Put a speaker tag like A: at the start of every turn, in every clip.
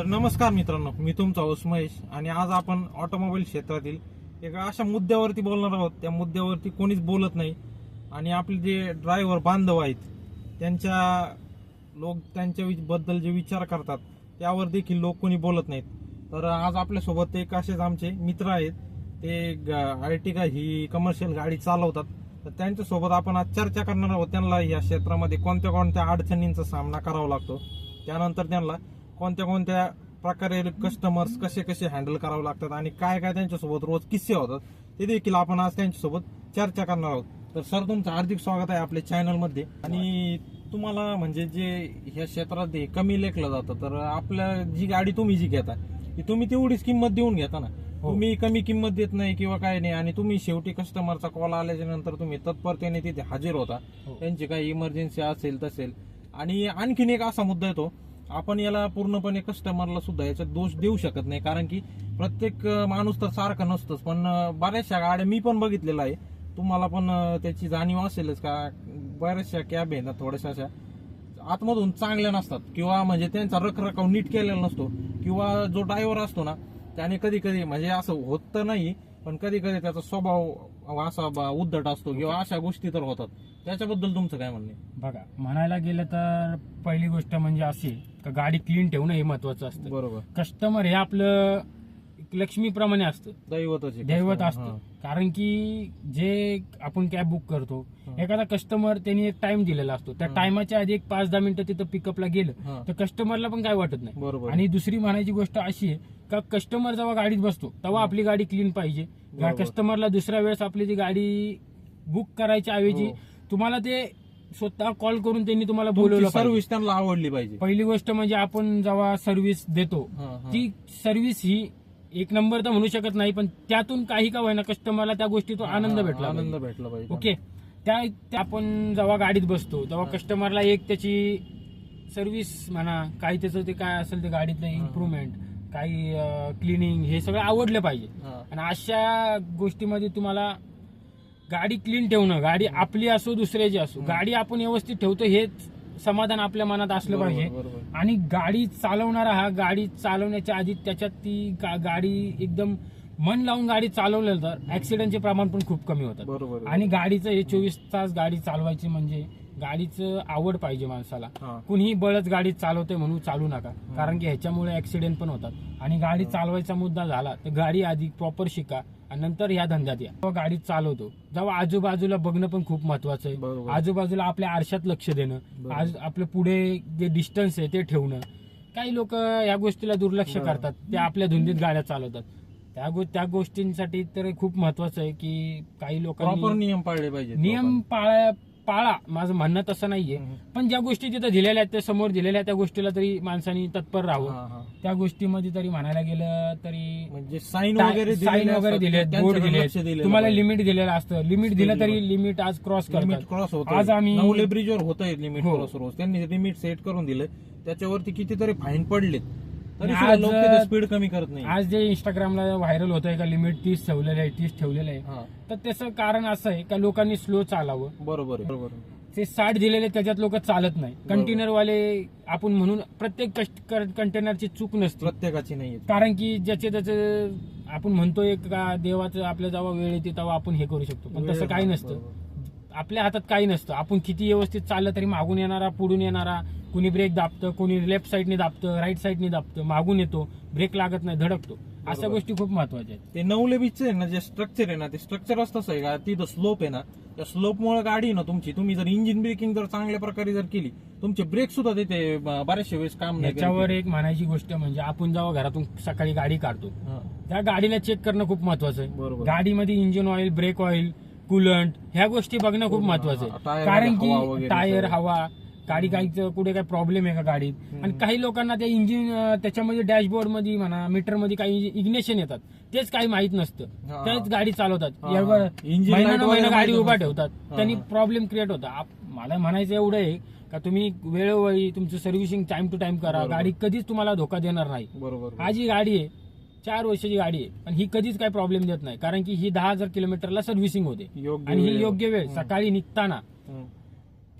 A: तर नमस्कार मित्रांनो मी तुमचा होस्ट महेश आणि आज आपण ऑटोमोबाईल क्षेत्रातील एका अशा मुद्द्यावरती बोलणार आहोत. त्या मुद्द्यावरती कोणीच बोलत नाही आणि आपले जे ड्रायव्हर बांधव आहेत त्यांच्या लोक त्यांच्या बद्दल जे विचार करतात त्यावर देखील लोक कोणी बोलत नाहीत. तर आज आपल्यासोबत एक असेच आमचे मित्र आहेत. ते आर्टिका ही कमर्शियल गाडी चालवतात. तर त्यांच्यासोबत आपण आज चर्चा करणार आहोत. त्यांना या क्षेत्रामध्ये कोणत्या कोणत्या अडचणींचा सामना करावा लागतो. त्यानंतर त्यांना कोणत्या कोणत्या प्रकारे कस्टमर्स कसे कसे हँडल करावे लागतात आणि काय काय त्यांच्यासोबत रोज किस्से होतात ते देखील आपण आज त्यांच्यासोबत चर्चा करणार आहोत. तर सर तुमचं हार्दिक स्वागत आहे आपल्या चॅनलमध्ये आणि तुम्हाला म्हणजे जे ह्या क्षेत्रात कमी लेखलं जातं तर आपल्या जी गाडी तुम्ही जी घेता ती तुम्ही तेवढीच किंमत देऊन घेता ना?
B: हो.
A: तुम्ही कमी किंमत देत नाही किंवा काय नाही आणि तुम्ही शेवटी कस्टमरचा कॉल आल्याच्यानंतर तुम्ही तत्परतेने तिथे हजर होता.
B: हो.
A: त्यांची काही इमर्जन्सी असेल तसेल. आणि आणखीन एक असा मुद्दा येतो आपण याला पूर्णपणे कस्टमरला सुद्धा याच्यात दोष देऊ शकत नाही. कारण की प्रत्येक माणूस तर सारखा नसतोच. पण बऱ्याचशा गाड्या मी पण बघितलेला आहे तुम्हाला पण त्याची जाणीव असेलच का? बऱ्याचशा कॅब आहे ना थोड्याशा अशा. आतमधून चांगल्या नसतात. किंवा म्हणजे त्यांचा रखरखाव नीट केलेला नसतो. किंवा जो ड्रायव्हर असतो ना त्याने कधी कधी म्हणजे असं होत तर नाही पण कधी कधी त्याचा स्वभाव असा उद्धट असतो किंवा अशा गोष्टी तर होतात. त्याच्याबद्दल तुमचं काय म्हणणे
B: बघा म्हणायला गेलं तर पहिली गोष्ट म्हणजे अशी का गाडी क्लीन ठेवणं हे महत्वाचं असतं
A: बरोबर
B: कस्टमर हे आपलं एक लक्ष्मीप्रमाणे असतं
A: दैवतच.
B: दैवत. असतं कारण की जे आपण कॅब बुक करतो. एखादा कस्टमर त्यांनी एक टाइम दिलेला असतो त्या
A: हा.
B: टायमाच्या आधी एक पाच दहा मिनिटं तिथं पिकअपला गेलं. तर कस्टमरला पण काय वाटत नाही
A: बरोबर
B: आणि दुसरी म्हणायची गोष्ट अशी आहे का कस्टमर जेव्हा गाडीत बसतो तेव्हा आपली गाडी क्लीन पाहिजे
A: बरोबर.
B: कस्टमरला दुसऱ्या वेळेस आपली ती गाडी बुक करायच्या ऐवजी
A: हो.
B: तुम्हाला ते स्वतः कॉल करून त्यांनी तुम्हाला बोलवलं पाहिजे.
A: सर्व्हिस त्यांना आवडली पाहिजे
B: पहिली गोष्ट म्हणजे आपण जेव्हा सर्व्हिस देतो
A: हा, हा.
B: ती सर्व्हिस ही एक नंबर तर म्हणू शकत नाही पण त्यातून काही का होईना कस्टमरला त्या गोष्टीतून आनंद
A: हा,
B: भेटला
A: आनंद
B: पाहिजे.
A: भेटला पाहिजे
B: ओके त्या त्या आपण जेव्हा गाडीत बसतो तेव्हा
A: हा.
B: कस्टमरला एक त्याची सर्व्हिस म्हणा काही त्याचं ते काय असेल ते गाडीतलं
A: हा.
B: इम्प्रुव्हमेंट काही क्लिनिंग हे सगळं आवडलं पाहिजे
A: हा.
B: आणि अशा गोष्टीमध्ये तुम्हाला गाडी क्लीन ठेवणं गाडी आपली असो दुसऱ्याची असो. गाडी आपण व्यवस्थित ठेवतो हेच समाधान आपल्या मनात असलं पाहिजे. आणि गाडी चालवणारा हा गाडी चालवण्याच्या आधी त्याच्यात ती गा- गाडी एकदम मन लावून गाडी चालवलं तर ऍक्सिडेंटचे प्रमाण पण खूप कमी होतं
A: बरोबर.
B: आणि गाडीचं हे चोवीस तास गाडी चालवायची म्हणजे गाडीचं आवड पाहिजे माणसाला.
A: हा.
B: कुणीही बळच गाडी चालवते म्हणून चालू नका. कारण की ह्याच्यामुळे ऍक्सिडेंट पण होतात. आणि गाडी चालवायचा मुद्दा झाला तर गाडी आधी प्रॉपर शिका आणि नंतर या धंद्यात या. जेव्हा गाडी चालवतो जेव्हा आजूबाजूला बघणं पण खूप महत्वाचं
A: बरोबर.
B: आहे आजूबाजूला आपल्या आरशात लक्ष देणं
A: बरोबर.
B: आज आपलं पुढे जे डिस्टन्स आहे ते ठेवणं. काही लोक या गोष्टीला दुर्लक्ष
A: बरोबर.
B: करतात. ते आपल्या धुंदीत गाड्या चालवतात. त्या गो त्या गोष्टींसाठी तर खूप महत्वाचं आहे की काही
A: प्रॉपर
B: लोकांनी
A: नियम पाळले पाहिजे
B: नियम पाळा पाळा. माझं म्हणणं तसं नाहीये. पण ज्या गोष्टी तिथं दिलेल्या आहेत त्या समोर दिलेल्या त्या गोष्टीला तरी माणसांनी तत्पर राहावं. त्या गोष्टीमध्ये तरी म्हणायला गेलं तरी
A: म्हणजे साईन वगैरे
B: साईन वगैरे दिले बोर्ड दिले तुम्हाला. लिमिट दिलेलं असतं. लिमिट दिलं तरी लिमिट आज क्रॉस
A: लिमिट
B: करतात.
A: क्रॉस होत
B: आज आम्ही-
A: ब्रिजवर होत आहे लिमिट. क्रॉस रोज. त्यांनी लिमिट सेट करून दिलं. त्याच्यावरती कितीतरी फाईन पडलेत.
B: आज-
A: स्पीड कमी करत नाही.
B: आज जे इंस्टाग्रामला व्हायरल होत आहे का लिमिट तीस ठेवलेलं आहे तीस ठेवलेलं आहे तर त्याचं कारण असं आहे का लोकांनी स्लो चालावं.
A: बरोबर बरोबर.
B: ते साठ दिलेले त्याच्यात लोक चालत नाही. कंटेनर वाले आपण म्हणून प्रत्येक कंटेनरची चूक नसते.
A: प्रत्येकाची नाही
B: कारण की ज्याचे त्याचे आपण म्हणतोय का देवाचं आपल्या जेव्हा वेळ येते तेव्हा आपण हे करू शकतो. पण तसं काही नसतं. आपल्या हातात काही नसतं. आपण किती व्यवस्थित चाललं तरी मागून येणारा पुढून येणारा कुणी ब्रेक दाबतं कुणी लेफ्ट साईडने दाबतं राईट साईडने दाबतं मागून येतो ब्रेक लागत नाही धडकतो. अशा. गोष्टी खूप महत्त्वाच्या आहेत.
A: ते नवले बीचचं आहे ना जे स्ट्रक्चर आहे ना ते स्ट्रक्चरच तसं आहे का तिथं स्लोप आहे ना त्या स्लोप मुळे गाडी ना तुमची तुम्ही जर इंजिन ब्रेकिंग जर चांगल्या प्रकारे जर केली तुमचे ब्रेक सुद्धा तिथे ब- बऱ्याचशा वेळेस काम नाही
B: याच्यावर
A: करत.
B: एक म्हणायची गोष्ट म्हणजे आपण जेव्हा घरातून सकाळी गाडी काढतो त्या गाडीला चेक करणं खूप महत्वाचं आहे. गाडीमध्ये engine oil brake oil coolant ह्या गोष्टी बघणं खूप
A: हा,
B: महत्वाचं आहे. कारण की टायर. हवा गाडी काही कुठे काही प्रॉब्लेम आहे का गाडीत? आणि काही लोकांना ते इंजिन त्याच्यामध्ये डॅशबोर्डमध्ये म्हणा मीटरमध्ये काही इग्नेशन येतात. तेच काही माहीत नसतं. तेच गाडी चालवतात.
A: Engine
B: महिना गाडी उभा. ठेवतात. त्यांनी. प्रॉब्लेम क्रिएट होता. मला म्हणायचं एवढं आहे का तुम्ही वेळोवेळी तुमचं सर्व्हिसिंग टाइम टू टाइम करा. गाडी कधीच तुम्हाला धोका देणार नाही.
A: बरोबर
B: आज ही गाडी आहे चार वर्षाची गाडी आहे पण ही कधीच काही प्रॉब्लेम देत नाही कारण की ही दहा हजार किलोमीटरला सर्व्हिसिंग होते
A: योग्य
B: आणि ही
A: वेळेवर.
B: योग्य वेळ
A: हम्म.
B: सकाळी निघताना
A: हम्म.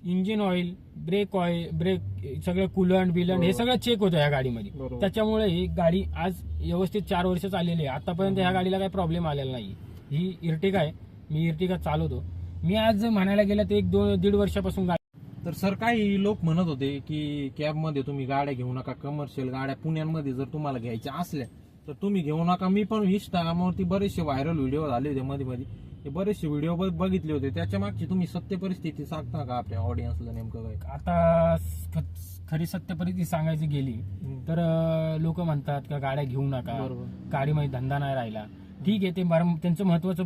B: Engine oil brake oil brake सगळं कुलंट बिलंट हे
A: बरोबर.
B: सगळं चेक होतं ह्या गाडीमध्ये
A: बरोबर.
B: त्याच्यामुळे ही गाडी आज व्यवस्थित चार वर्ष चाललेली आहे आतापर्यंत ह्या गाडीला काही प्रॉब्लेम आलेला नाही ही इर्टिका आहे मी इर्टिका चालवतो मी आज म्हणायला गेलं तर एक दोन दीड वर्षापासून गाडी
A: तर सर काही लोक म्हणत होते की कॅबमध्ये तुम्ही गाड्या घेऊ नका कमर्शियल गाड्या पुण्यामध्ये जर तुम्हाला घ्यायच्या असल्या तर तुम्ही घेऊ नका. मी पण इंस्टाग्रामवरती बरेचसे व्हायरल व्हिडिओ झाले होते मध्ये मध्ये. ते बरेचसे व्हिडिओ बघितले होते. त्याच्या मागची तुम्ही सत्य परिस्थिती सांगता का आपल्या ऑडियन्सला नेमकं काय?
B: आता ख- खरी सत्य परिस्थिती सांगायची गेली तर लोक म्हणतात का गाड्या घेऊ नका.
A: बरोबर.
B: गाडीमध्ये धंदा नाही राहिला. ठीक आहे ते त्यांचं महत्वाचं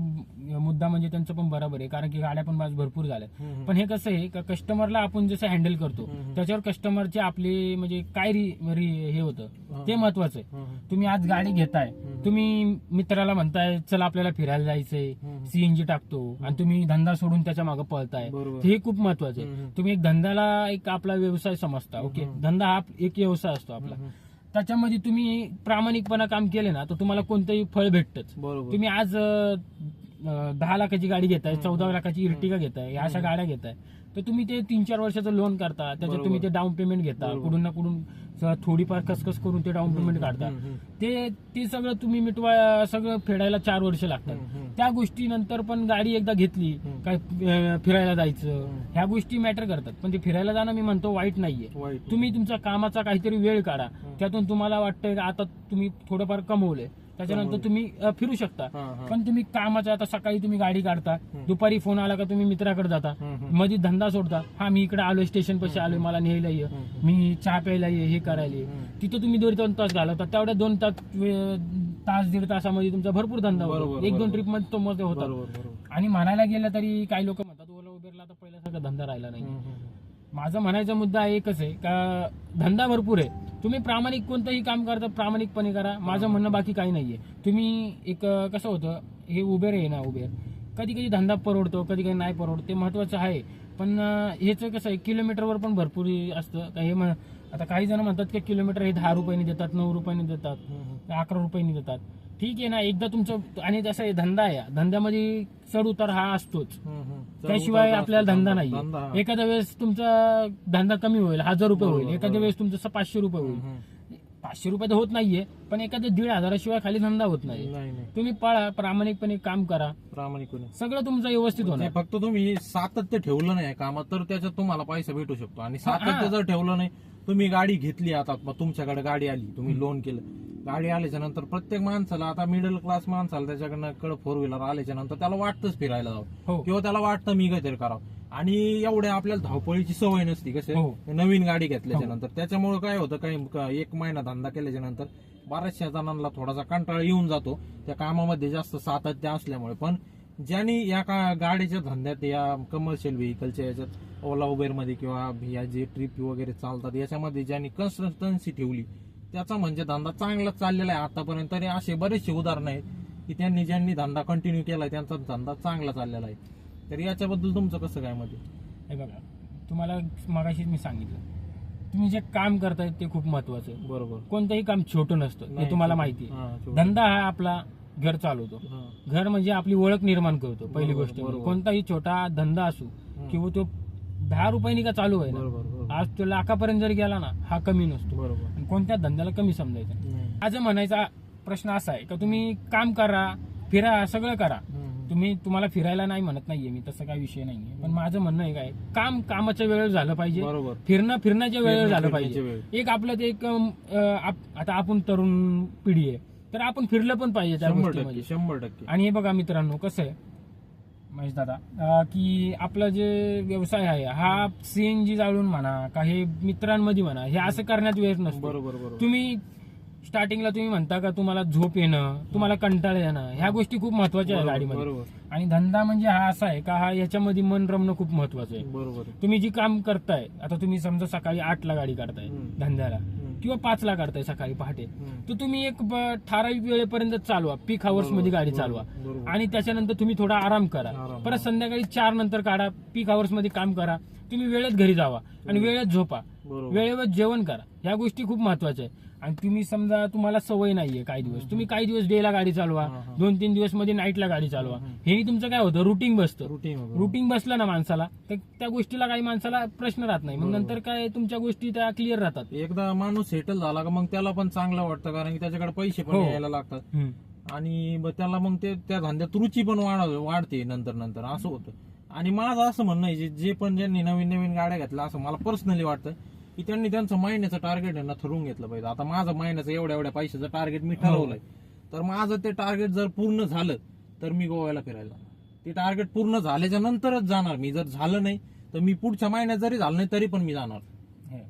B: मुद्दा म्हणजे त्यांचं पण बरोबर आहे कारण की गाड्या पण भरपूर झाल्या
A: हम्म.
B: पण हे कसं आहे का कस्टमरला आपण जसं हँडल करतो. त्याच्यावर कस्टमरचे आपले म्हणजे काय हे होतं. ते महत्वाचं आहे. तुम्ही आज गाडी घेताय. तुम्ही मित्राला म्हणताय चला आपल्याला फिरायला जायचंय. सीएनजी टाकतो आणि तुम्ही धंदा सोडून त्याच्यामागे पळताय हे खूप महत्वाचं आहे. तुम्ही एक धंद्याला एक आपला व्यवसाय समजता ओके. धंदा हा एक व्यवसाय असतो आपला. त्याच्यामध्ये तुम्ही प्रामाणिकपणा काम केले ना तर तुम्हाला कोणतंही फळ भेटतच.
A: बरोबर.
B: तुम्ही आज दहा लाखाची गाडी घेताय चौदा लाखाची इर्टिगा घेताय ह्या अशा गाड्या घेताय तर तुम्ही ते तीन चार वर्षाचं लोन करता त्याच्यात. तुम्ही ते डाऊन पेमेंट घेता. कुठून ना कुठून थोडीफार कसकस करून ते डाऊन पेमेंट काढता. ते ते सगळं तुम्ही मिटवा सगळं फेडायला चार वर्ष लागतात. त्या गोष्टी नंतर पण गाडी एकदा घेतली. काय फिरायला जायचं. ह्या गोष्टी मॅटर करतात पण ते फिरायला जाणं मी म्हणतो वाईट नाहीये तुम्ही तुमचा कामाचा काहीतरी वेळ काढा त्यातून तुम्हाला वाटतंय आता तुम्ही थोडंफार कमवलंय त्याच्यानंतर. तुम्ही अं, फिरू शकता
A: हा, हा.
B: पण तुम्ही कामाचं आता सकाळी तुम्ही गाडी काढता दुपारी फोन आला का तुम्ही मित्राकडे जाता
A: हम्म. हम्म.
B: मध्ये धंदा सोडता हा मी इकडे आलोय स्टेशन पाशी आलोय मला न्यायला ये
A: हम्म.
B: मी चहा प्यायला ये हे करायला ये
A: हम्म.
B: तिथं तुम्ही दोन दोन तास घालवता तेवढ्या दोन तास वे- तास दीड तासामध्ये तुमचा भरपूर धंदा होतो
A: बरोबर,
B: एक दोन
A: बरोबर.
B: ट्रिपमध्ये तो मध्ये होता
A: बरोबर बरोबर
B: आणि म्हणायला गेलं तरी काही लोक म्हणतात ओला उबेरला आता पहिल्यासारखा धंदा राहिला नाही
A: हम्म. हम्म.
B: माझा म्हणायचा मुद्दा एकच आहे का धंदा भरपूर आहे तुम्ही प्रामाणिक कोणतंही काम करता प्रामाणिकपणे करा. माझं म्हणणं बाकी काही नाहीये. तुम्ही एक अं, कसं होतं हे उबेर आहे ना उबेर. कधी कधी धंदा परवडतो कधी कधी नाही परवडतो ते महत्वाचं आहे. पण अं, ह्याचं कसं आहे किलोमीटरवर पण भरपूर असतं. का हे म्हण- आता काही जण म्हणतात की किलोमीटर हे दहा रुपयांनी देतात नऊ रुपयांनी देतात. अकरा रुपयांनी देतात. ठीक आहे ना एकदा तुमचं आणि जसं धंदा आहे धंद्यामध्ये चढ उतार हा असतोच. त्याशिवाय आपल्याला. धंदा नाही. एखाद्या वेळेस तुमचा धंदा कमी होईल हजार रुपये होईल एखाद्या. वेळेस तुमचं पाचशे रुपये होईल. पाचशे रुपये तर होत नाहीये पण एखाद्या दीड हजाराशिवाय खाली धंदा होत नाही.
A: नाही नाही.
B: तुम्ही पळा प्रामाणिकपणे काम करा.
A: प्रामाणिकपणे.
B: सगळं तुमचं व्यवस्थित होणार.
A: फक्त तुम्ही सातत्य ठेवलं नाही कामात तर त्याच्यात तुम्हाला पैसा भेटू शकतो. आणि सातत्य जर ठेवलं नाही तुम्ही गाडी घेतली आता मग तुमच्याकडे गाडी आली तुम्ही लोन केलं. गाडी आल्याच्यानंतर प्रत्येक माणसाला आता मिडल क्लास माणसाला त्याच्याकडनं कडे फोर व्हीलर आल्याच्यानंतर त्याला वाटतंच फिरायला जावं.
B: हो.
A: किंवा त्याला वाटतं मी काहीतरी करावं. आणि एवढ्या आपल्याला धावपळीची सवय नसती कसे?
B: हो.
A: नवीन गाडी घेतल्याच्या नंतर त्याच्यामुळे काय होतं काही एक महिना धंदा केल्याच्यानंतर बऱ्याचशा जणांना थोडासा कंटाळा येऊन जातो. त्या कामामध्ये जास्त सातत्य असल्यामुळे. पण ज्यांनी या का गाडीच्या धंद्यात या कमर्शियल व्हेकलच्या याच्यात ओला उबेरमध्ये किंवा या जे ट्रिप वगैरे चालतात याच्यामध्ये ज्यांनी कन्सिस्टन्सी ठेवली त्याचा म्हणजे धंदा चांगला चाललेला आहे आतापर्यंत. तरी असे बरेचसे उदाहरण आहेत की त्यांनी ज्यांनी धंदा कंटिन्यू केलाय त्यांचा धंदा चांगला चाललेला आहे. तर याच्याबद्दल तुमचं कसं काय मत आहे?
B: हे बघा तुम्हाला मगाशीच मी सांगितलं तुम्ही जे काम करताय ते खूप महत्वाचं आहे
A: बरोबर
B: कोणतंही काम छोटं नसतं हे
A: नाही,
B: तुम्हाला. माहिती आहे
A: हा.
B: धंदा हा आपला घर चालवतो
A: हा.
B: घर म्हणजे आपली ओळख निर्माण करतो पहिली
A: बरोबर,
B: गोष्ट म्हणजे.
A: बरोबर.
B: कोणताही छोटा धंदा असू
A: हम्म.
B: किंवा तो दहा रुपयांनी का चालू आहे ना
A: बरोबर बरोबर
B: आज तो लाखापर्यंत जर गेला ना हा कमी नसतो
A: बरोबर
B: आणि कोणत्या धंद्याला कमी समजायचं
A: नाही.
B: माझं म्हणायचा प्रश्न असा आहे का तुम्ही काम करा फिरा सगळं करा
A: हम्म.
B: तुम्ही तुम्हाला फिरायला नाही म्हणत नाहीये मी तसं काही विषय नाहीये. पण माझं म्हणणं आहे काय काम कामाच्या वेळेवर झालं पाहिजे.
A: बरोबर.
B: फिरणं फिरण्याच्या वेळेवर झालं
A: फिरण्याच्या
B: पाहिजे. एक आपलं ते एक अं, अं, आप- आता आपण तरुण पिढी आहे तर आपण फिरलं पण पाहिजे त्या
A: शंभर
B: गोष्टीमध्ये.
A: टक्के शंभर टक्के.
B: आणि हे बघा मित्रांनो कसं आहे महेश दादा अं, की आपला जे व्यवसाय आहे हा सीएनजी जाळून म्हणा का हे मित्रांमध्ये म्हणा हे असं करण्यात वेळ नसतो.
A: बरोबर बरोबर.
B: तुम्ही स्टार्टिंगला तुम्ही म्हणता का तुम्हाला झोप येणं तुम्हाला कंटाळा येणं ह्या गोष्टी खूप महत्त्वाच्या आहेत गाडीमध्ये. आणि धंदा म्हणजे हा असा आहे का हा याच्यामध्ये मन रमणं खूप महत्वाचं आहे.
A: बरोबर.
B: तुम्ही जी काम करताय आता तुम्ही समजा सकाळी आठ ला गाडी काढताय. धंद्याला. किंवा पाच ला काढताय सकाळी पहाटे. तर तुम्ही एक ठराविक वेळेपर्यंत चालवा पीक हावर्समध्ये गाडी चालवा. आणि त्याच्यानंतर तुम्ही थोडा आराम करा. परत संध्याकाळी चार नंतर काढा पीक हावर्समध्ये काम करा. तुम्ही वेळेत घरी जावा आणि वेळेत झोपा. वेळेवर जेवण करा. ह्या गोष्टी खूप महत्त्वाच्या आहे आणि तुम्ही समजा तुम्हाला सवय नाहीये काही दिवस. तुम्ही काही दिवस डेला गाडी चालवा. दोन तीन दिवसमध्ये नाईटला गाडी चालवा. हे तुमचं काय होतं? रुटीन बसतं.
A: रुटीन
B: रुटीन बसलं ना माणसाला तर त्या गोष्टीला काही माणसाला प्रश्न राहत नाही. मग. नंतर काय तुमच्या गोष्टी त्या क्लिअर राहतात.
A: एकदा माणूस सेटल झाला का मग त्याला पण चांगलं वाटतं कारण की त्याच्याकडे पैसे पण
B: हो.
A: यायला लागतात. आणि त्याला मग ते त्या धंद्यात रुची पण वाढ वाढते नंतर नंतर. असं होतं. आणि माझं असं म्हणणं जे पण ज्यांनी नवीन नवीन गाड्या घेतल्या असं मला पर्सनली वाटतं की त्यांनी त्यांचं महिन्याचं टार्गेट आहे ना ठरवून घेतलं पाहिजे. आता माझं महिन्याचं एवढ्या एवढ्या पैशाचं टार्गेट मी ठरवलंय. तर माझं ते टार्गेट जर पूर्ण झालं तर मी गोव्याला फिरायला. ते टार्गेट पूर्ण झाल्याच्या नंतरच जाणार मी. जर झालं नाही तर मी पुढच्या महिन्यात जरी झालं नाही तरी पण मी जाणार.
B: हे.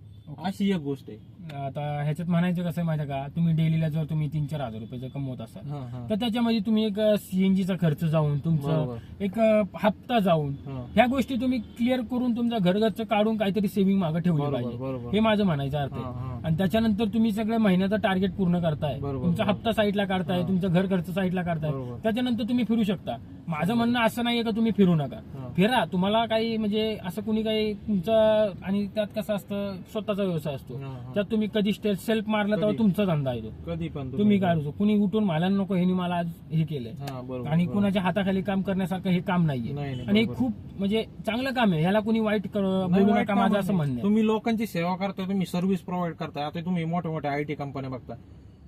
A: अशी एक गोष्ट आहे.
B: आता ह्याच्यात म्हणायचं कसं आहे माहिती आहे का तुम्ही डेलीला जर तुम्ही तीन चार हजार रुपये जर कमवत असाल. तर त्याच्यामध्ये तुम्ही एक सीएनजीचा खर्च जाऊन तुमचं. एक हप्ता जाऊन. ह्या गोष्टी तुम्ही क्लिअर करून तुमचं घरगच्च काढून काहीतरी सेव्हिंग मागे ठेवली पाहिजे. हे माझं म्हणायचं अर्थ. आहे आणि त्याच्यानंतर तुम्ही सगळं महिन्याचं टार्गेट पूर्ण करताय तुमचा. हप्ता साईडला काढताय. तुमचं घर खर्च साईडला काढताय. त्याच्यानंतर तुम्ही फिरू शकता माझं म्हणणं असं नाहीये का तुम्ही फिरू नका. फिरा तुम्हाला काही म्हणजे असं कुणी काही तुमचं आणि त्यात कसं असतं स्वतःचा व्यवसाय असतो. त्यात तुम्ही कधी सेल्फ मारलं तेव्हा
A: कधी.
B: तुमचा धंदा आहे तो
A: कधी पण
B: तुम्ही काय कुणी उठून मला नको हे मला आज हे केलंय आणि. कुणाच्या हाताखाली काम करण्यासारखं हे काम नाहीये
A: नाही, नाही,
B: आणि हे. खूप म्हणजे चांगलं काम आहे ह्याला कुणी वाईट बोलू नका माझं असं. म्हणणं.
A: तुम्ही लोकांची सेवा करताय तुम्ही सर्व्हिस प्रोव्हाइड करताय आता तुम्ही मोठ्या मोठ्या आयटी कंपन्या बघता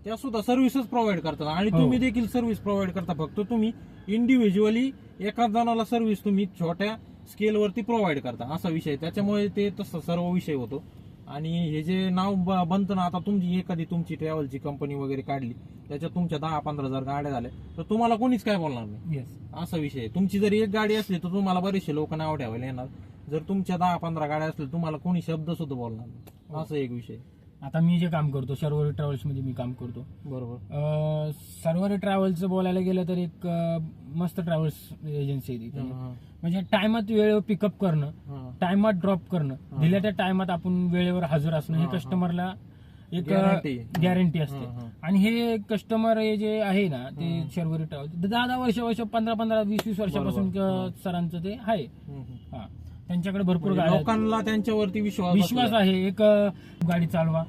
A: त्या सुद्धा सर्व्हिसेस प्रोव्हाइड करतात आणि
B: हो.
A: तुम्ही देखील सर्व्हिस प्रोव्हाइड करता फक्त तुम्ही इंडिव्हिज्युअली एका जणाला सर्व्हिस तुम्ही छोट्या स्केलवरती प्रोव्हाइड करता असा विषय. त्याच्यामुळे ते तसं सर्व विषय होतो आणि हे जे नाव ब- बनतं ना आता तुमची एखादी तुमची ट्रॅव्हलची कंपनी वगैरे काढली त्याच्यात तुमच्या दहा पंधरा हजार गाड्या झाल्या तर तुम्हाला कोणीच काय बोलणार नाही
B: Yes.
A: असा विषय आहे. तुमची जर एक गाडी असली तर तुम्हाला बरेचसे लोक नाव ठेवायला येणार जर तुमच्या दहा पंधरा गाड्या असल्या तुम्हाला कोणी शब्द सुद्धा बोलणार नाही असं एक विषय आहे.
B: आता मी जे काम करतो शर्वरी ट्रॅव्हल्समध्ये मी काम करतो
A: बरोबर
B: अं, शर्वरी ट्रॅव्हल्सचं बोलायला गेलं तर एक अं, मस्त ट्रॅव्हल्स एजन्सी आहे ती.
A: हा,
B: म्हणजे टायमात वेळेवर पिकअप करणं
A: हा.
B: टायमात ड्रॉप करणं दिल्या त्या टायमात आपण वेळेवर हजर असणं हे
A: हा, हा.
B: कस्टमरला एक
A: Guarantee.
B: गॅरंटी असते
A: हा.
B: आणि हे कस्टमर हे जे आहे ना ते शर्वरी ट्रॅव्हल्स दहा दहा वर्ष वर्ष पंधरा पंधरा वीस वीस वर्षापासून
A: बरोबर.
B: क- सरांचं ते आहे
A: हम्म, हम्म.
B: हा त्यांच्याकडे भरपूर
A: म्हणजे
B: गाड्या आहेत.
A: लोकांना त्यांच्यावरती विश्वास
B: विश्वास
A: बसलाय.
B: आहे एक अ, गाडी चालवा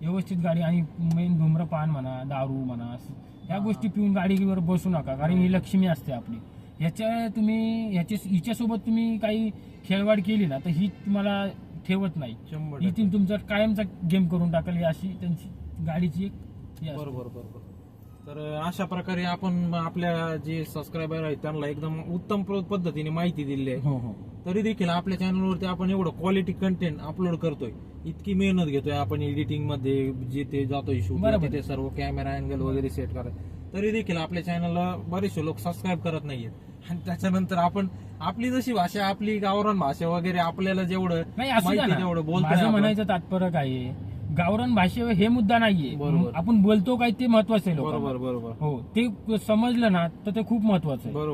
B: व्यवस्थित गाडी आणि मेन धूम्रपान म्हणा दारू म्हणा असं. ह्या गोष्टी पिऊन गाडीवर बसू नका कारण ही लक्ष्मी असते आपली ह्याच्या तुम्ही ह्याच्या हिच्यासोबत तुम्ही काही खेळवाड केली ना तर ही तुम्हाला ठेवत नाही
A: शंभर
B: ही
A: टक्के.
B: ती तुमचा कायमचा गेम करून टाकल ही अशी त्यांची गाडीची एक हे असते.
A: बरोबर बरोबर तर अशा प्रकारे आपण आपल्या जे सबस्क्रायबर आहेत त्यांना एकदम उत्तम पद्धतीने माहिती दिली आहे.
B: हो हो.
A: तरी देखील आपल्या चॅनलवरती आपण एवढं क्वालिटी कंटेंट अपलोड करतोय इतकी मेहनत घेतोय आपण एडिटिंगमध्ये जिथे जातोय शूट
B: बरोबर.
A: तिथे सर्व कॅमेरा अँगल वगैरे सेट कराय तरी देखील आपल्या चॅनलला बरेचसे लोक सबस्क्राईब करत नाहीयेत. आणि त्याच्यानंतर आपण आपली जशी भाषा आपली गावरान भाषा वगैरे आपल्याला जेवढं
B: नाही असं
A: माहिती
B: ना.
A: जेवढं बोलतोय
B: माझं
A: आपण.
B: म्हणायचं तात्पर्य काय आहे? गावरान भाषे हे मुद्दा नाहीये
A: बरोबर.
B: आपण बोलतो काय ते महत्वाचं आहे लोकांना.
A: बरोबर बरोबर
B: हो ते समजलं ना तर ते खूप महत्वाचं आहे
A: बरोबर